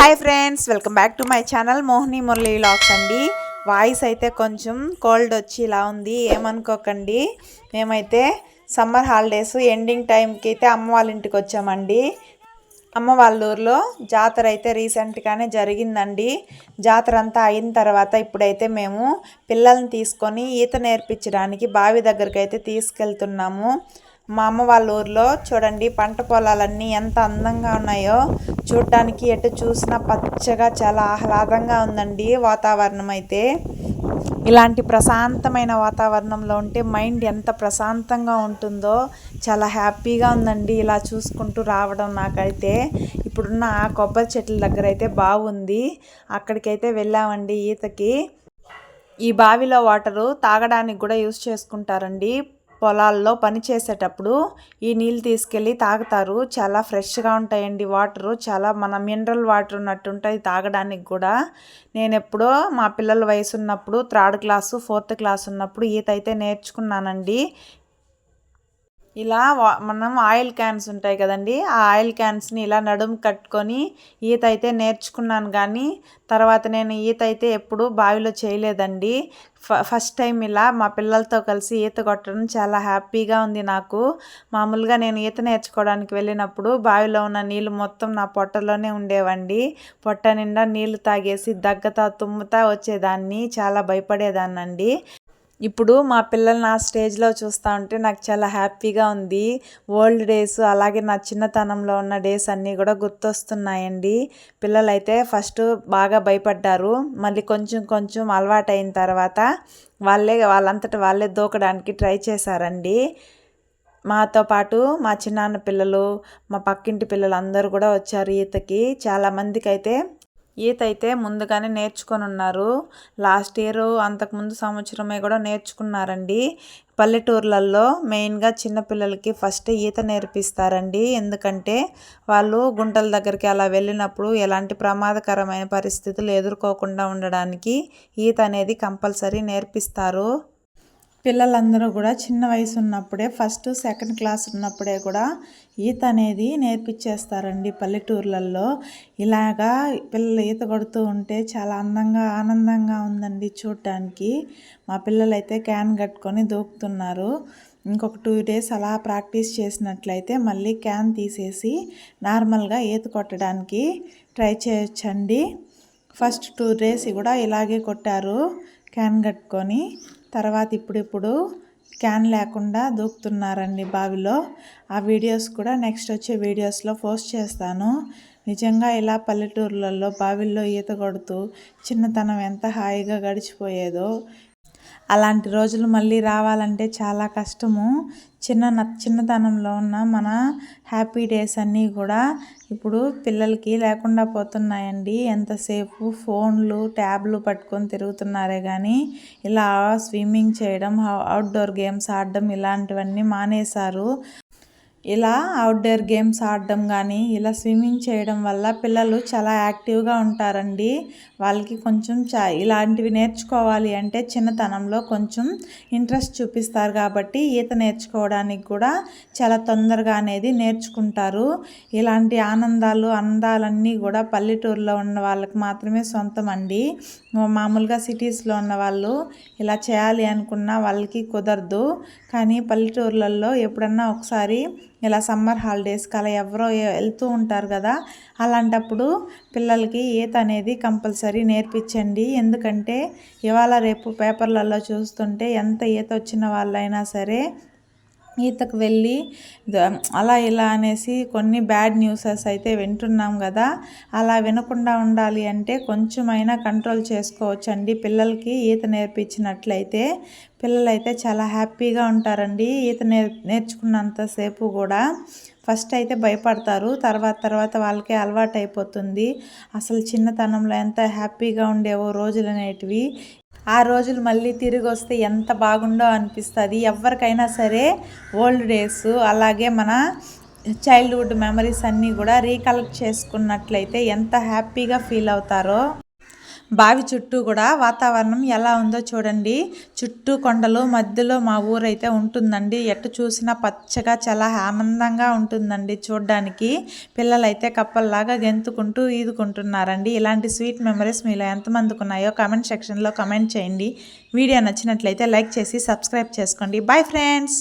Hi friends welcome back to my channel Mohini Murali vlogs అండి. Voice అయితే కొంచెం cold వచ్చి ఇలా ఉంది ఏమనుకోకండి. మేమైతే సమ్మర్ హాలిడేస్ ఎండింగ్ టైంకి అయితే అమ్మ వాళ్ళ ఇంటికి వచ్చామండి. అమ్మ వాళ్ళ ఊర్లో జాతర అయితే రీసెంట్గానే జరిగిందండి. జాతర అంతా అయిన తర్వాత ఇప్పుడైతే మేము పిల్లల్ని తీసుకొని ఈత నేర్పించడానికి బావి దగ్గరికి అయితే తీసుకెళ్తున్నాము. మా అమ్మ వాళ్ళ ఊర్లో చూడండి పంట పొలాలన్నీ ఎంత అందంగా ఉన్నాయో. చూడటానికి ఎటు చూసినా పచ్చగా చాలా ఆహ్లాదంగా ఉందండి వాతావరణం అయితే. ఇలాంటి ప్రశాంతమైన వాతావరణంలో ఉంటే మైండ్ ఎంత ప్రశాంతంగా ఉంటుందో చాలా హ్యాపీగా ఉందండి ఇలా చూసుకుంటూ రావడం నాకైతే. ఇప్పుడున్న ఆ కొబ్బరి చెట్ల దగ్గర అయితే బాగుంది అక్కడికైతే వెళ్ళామండి ఈతకి. ఈ బావిలో వాటరు తాగడానికి కూడా యూస్ చేసుకుంటారండి. పొలాల్లో పని చేసేటప్పుడు ఈ నీళ్ళు తీసుకెళ్ళి తాగుతారు. చాలా ఫ్రెష్గా ఉంటాయండి వాటరు. చాలా మన మినరల్ వాటర్ ఉన్నట్టు ఉంటుంది తాగడానికి కూడా. నేను ఎప్పుడో మా పిల్లల వయసు ఉన్నప్పుడు థర్డ్ క్లాసు ఫోర్త్ క్లాస్ ఉన్నప్పుడు ఈత అయితే నేర్చుకున్నానండి. ఇలా మనం ఆయిల్ క్యాన్స్ ఉంటాయి కదండి ఆ ఆయిల్ క్యాన్స్ని ఇలా నడుము కట్టుకొని ఈత అయితే నేర్చుకున్నాను కానీ తర్వాత నేను ఈత అయితే ఎప్పుడు బావిలో చేయలేదండి. ఫస్ట్ టైం ఇలా మా పిల్లలతో కలిసి ఈత కొట్టడం చాలా హ్యాపీగా ఉంది నాకు. మామూలుగా నేను ఈత నేర్చుకోవడానికి వెళ్ళినప్పుడు బావిలో ఉన్న నీళ్ళు మొత్తం నా పొట్టలోనే ఉండేవండి. పొట్ట నిండా నీళ్ళు తాగేసి దగ్గతా తుమ్ముతా వచ్చేదాన్ని చాలా భయపడేదాన్నండి. ఇప్పుడు మా పిల్లల్ని ఆ స్టేజ్లో చూస్తూ ఉంటే నాకు చాలా హ్యాపీగా ఉంది. ఓల్డ్ డేస్ అలాగే నా చిన్నతనంలో ఉన్న డేస్ అన్నీ కూడా గుర్తొస్తున్నాయండి. పిల్లలైతే ఫస్ట్ బాగా భయపడ్డారు. మళ్ళీ కొంచెం కొంచెం అలవాటు అయిన తర్వాత వాళ్ళే వాళ్ళంతట వాళ్ళే దూకడానికి ట్రై చేశారండి. మాతో పాటు మా చిన్నాన్న పిల్లలు మా పక్కింటి పిల్లలు అందరూ కూడా వచ్చారు ఈతకి. చాలామందికి అయితే ఈత అయితే ముందుగానే నేర్చుకొని ఉన్నారు లాస్ట్ ఇయర్ అంతకుముందు సంవత్సరమే కూడా నేర్చుకున్నారండి. పల్లెటూర్లలో మెయిన్గా చిన్నపిల్లలకి ఫస్ట్ ఈత నేర్పిస్తారండి. ఎందుకంటే వాళ్ళు గుంటల దగ్గరికి అలా వెళ్ళినప్పుడు ఎలాంటి ప్రమాదకరమైన పరిస్థితులు ఎదుర్కోకుండా ఉండడానికి ఈత అనేది కంపల్సరీ నేర్పిస్తారు. పిల్లలందరూ కూడా చిన్న వయసు ఉన్నప్పుడే ఫస్ట్ సెకండ్ క్లాస్ ఉన్నప్పుడే కూడా ఈత అనేది నేర్పించేస్తారండి పల్లెటూర్లలో ఇలాగా పిల్లలు ఈత కొడుతూ ఉంటే చాలా అందంగా ఆనందంగా ఉందండి చూడటానికి మా పిల్లలైతే క్యాన్ కట్టుకొని దూకుతున్నారు. ఇంకొక టూ డేస్ అలా ప్రాక్టీస్ చేసినట్లయితే మళ్ళీ క్యాన్ తీసేసి నార్మల్గా ఈత కొట్టడానికి ట్రై చేయొచ్చండి. ఫస్ట్ టూ డేస్ కూడా ఇలాగే కొట్టారు క్యాన్ కట్టుకొని. తర్వాత ఇప్పుడిప్పుడు క్యాన్ లేకుండా దూకుతున్నారండి బావిలో. ఆ వీడియోస్ కూడా నెక్స్ట్ వచ్చే వీడియోస్లో పోస్ట్ చేస్తాను. నిజంగా ఇలా పల్లెటూర్లలో బావిల్లో ఈత కొడుతూ చిన్నతనం ఎంత హాయిగా గడిచిపోయేదో అలాంటి రోజులు మళ్ళీ రావాలంటే చాలా కష్టము. చిన్న చిన్నతనంలో ఉన్న మన హ్యాపీ డేస్ అన్నీ కూడా ఇప్పుడు పిల్లలకి లేకుండా పోతున్నాయండి. ఎంతసేపు ఫోన్లు ట్యాబ్లు పట్టుకొని తిరుగుతున్నారే కానీ ఇలా స్విమ్మింగ్ చేయడం అవుట్డోర్ గేమ్స్ ఆడడం ఇలాంటివన్నీ మానేశారు. ఇలా అవుట్డోర్ గేమ్స్ ఆడడం కానీ ఇలా స్విమ్మింగ్ చేయడం వల్ల పిల్లలు చాలా యాక్టివ్గా ఉంటారండి. వాళ్ళకి కొంచెం చా ఇలాంటివి నేర్చుకోవాలి అంటే చిన్నతనంలో కొంచెం ఇంట్రెస్ట్ చూపిస్తారు కాబట్టి ఈత నేర్చుకోవడానికి కూడా చాలా తొందరగా అనేది నేర్చుకుంటారు. ఇలాంటి ఆనందాలు అందాలన్నీ కూడా పల్లెటూరులో ఉన్న వాళ్ళకి మాత్రమే సొంతం అండి మామూలుగా సిటీస్లో ఉన్న వాళ్ళు ఇలా చేయాలి అనుకున్న వాళ్ళకి కుదరదు. కానీ పల్లెటూర్లలో ఎప్పుడన్నా ఒకసారి ఇలా సమ్మర్ హాలిడేస్కి అలా ఎవరో వెళ్తూ ఉంటారు కదా అలాంటప్పుడు పిల్లలకి ఈత అనేది కంపల్సరీ నేర్పించండి. ఎందుకంటే ఇవాళ రేపు పేపర్లలో చూస్తుంటే ఎంత ఈత వచ్చిన వాళ్ళైనా సరే ఈతకు వెళ్ళి అలా ఇలా అనేసి కొన్ని బ్యాడ్ న్యూసెస్ అయితే వింటున్నాం కదా. అలా వినకుండా ఉండాలి అంటే కొంచెమైనా కంట్రోల్ చేసుకోవచ్చండి. పిల్లలకి ఈత నేర్పించినట్లయితే పిల్లలైతే చాలా హ్యాపీగా ఉంటారండి. ఈత నేర్ నేర్చుకున్నంతసేపు కూడా ఫస్ట్ అయితే భయపడతారు. తర్వాత తర్వాత వాళ్ళకే అలవాటు అయిపోతుంది అసలు చిన్నతనంలో ఎంత హ్యాపీగా ఉండేవో రోజులు అనేటివి ఆ రోజులు మళ్ళీ తిరిగి వస్తే ఎంత బాగుండో అనిపిస్తుంది. ఎవరికైనా సరే ఓల్డ్ డేస్ అలాగే మన చైల్డ్హుడ్ మెమరీస్ అన్నీ కూడా రీకలెక్ట్ చేసుకున్నట్లయితే ఎంత హ్యాపీగా ఫీల్ అవుతారో. బావి చుట్టూ కూడా వాతావరణం ఎలా ఉందో చూడండి. చుట్టూ కొండలు మధ్యలో మా ఊరైతే ఉంటుందండి. ఎటు చూసినా పచ్చగా చాలా ఆనందంగా ఉంటుందండి చూడ్డానికి. పిల్లలైతే కప్పల్లాగా గెంతుకుంటూ ఈదుకుంటున్నారండి. ఇలాంటి స్వీట్ మెమరీస్ మీలో ఎంతమందికి ఉన్నాయో కామెంట్ సెక్షన్లో కమెంట్ చేయండి. వీడియో నచ్చినట్లయితే లైక్ చేసి సబ్స్క్రైబ్ చేసుకోండి. Bye friends!